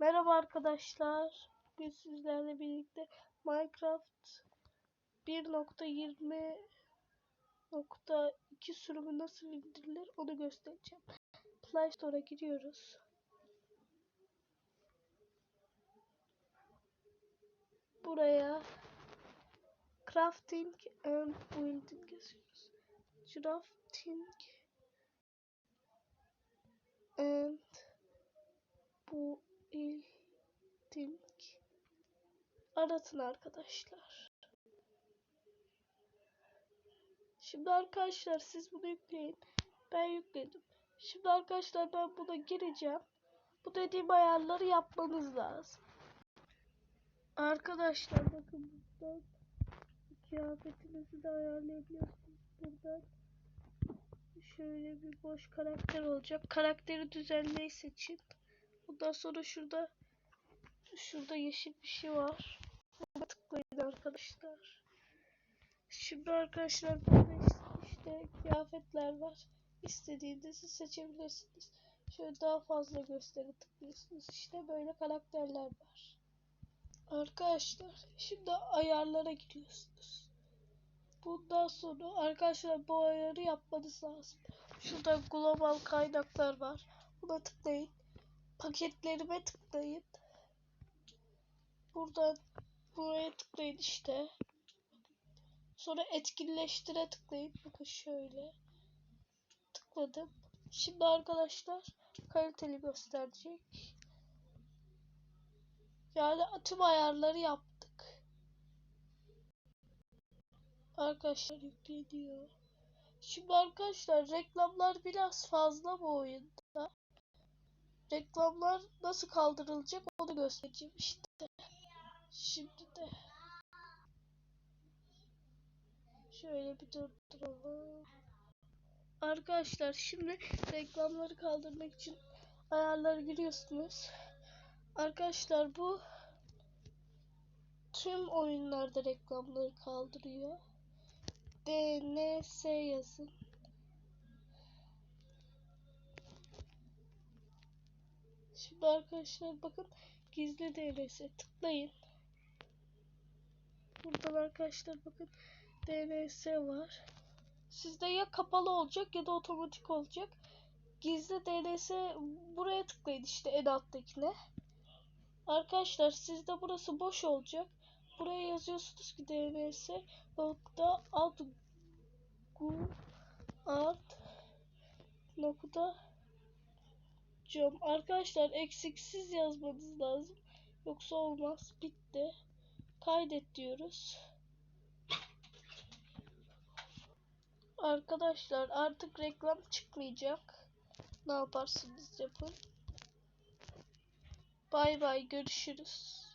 Merhaba arkadaşlar. Bugün sizlerle birlikte Minecraft 1.20.2 sürümü nasıl indirilir onu göstereceğim. Play Store'a giriyoruz. Buraya Crafting and Building yazıyoruz. Crafting and Building aratın arkadaşlar. Şimdi arkadaşlar siz bunu yükleyin. Ben yükledim. Şimdi arkadaşlar ben buna gireceğim. Bu dediğim ayarları yapmanız lazım. Arkadaşlar bakın buradan kıyafetinizi de ayarlayabiliyorsunuz. Buradan şöyle bir boş karakter olacak. Karakteri düzenleyi seçin. Ondan sonra şurada şurada yeşil bir şey var. Ona tıklayın arkadaşlar. Şimdi arkadaşlar burada işte kıyafetler var. İstediğinizi seçebilirsiniz. Şöyle daha fazla gösteri tıklıyorsunuz. İşte böyle karakterler var. Arkadaşlar şimdi ayarlara giriyorsunuz. Bundan sonra arkadaşlar bu ayarı yapmanız lazım. Şurada global kaynaklar var. Buna tıklayın. Paketlerime tıklayın. Buradan buraya tıklayın işte. Sonra etkinleştire tıklayın. Bakın şöyle. Tıkladım. Şimdi arkadaşlar kaliteli gösterecek. Yani tüm ayarları yaptık. Arkadaşlar yükleniyor. Şimdi arkadaşlar reklamlar biraz fazla bu oyunda. Reklamlar nasıl kaldırılacak onu göstereceğim işte. Şimdi de şöyle bir durduralım. Arkadaşlar şimdi reklamları kaldırmak için ayarlara giriyorsunuz. Arkadaşlar bu tüm oyunlarda reklamları kaldırıyor. DNS yazın. Şimdi arkadaşlar bakın gizli DNS tıklayın. Buradan arkadaşlar bakın DNS var. Sizde ya kapalı olacak ya da otomatik olacak. Gizli DNS buraya tıklayın işte en alttakine. Arkadaşlar sizde burası boş olacak. Buraya yazıyorsunuz ki DNS nokta alt gu alt nokta com. Arkadaşlar eksiksiz yazmanız lazım. Yoksa olmaz. Bitti. Kaydet diyoruz. Arkadaşlar artık reklam çıkmayacak. Ne yaparsınız yapın. Bay bay görüşürüz.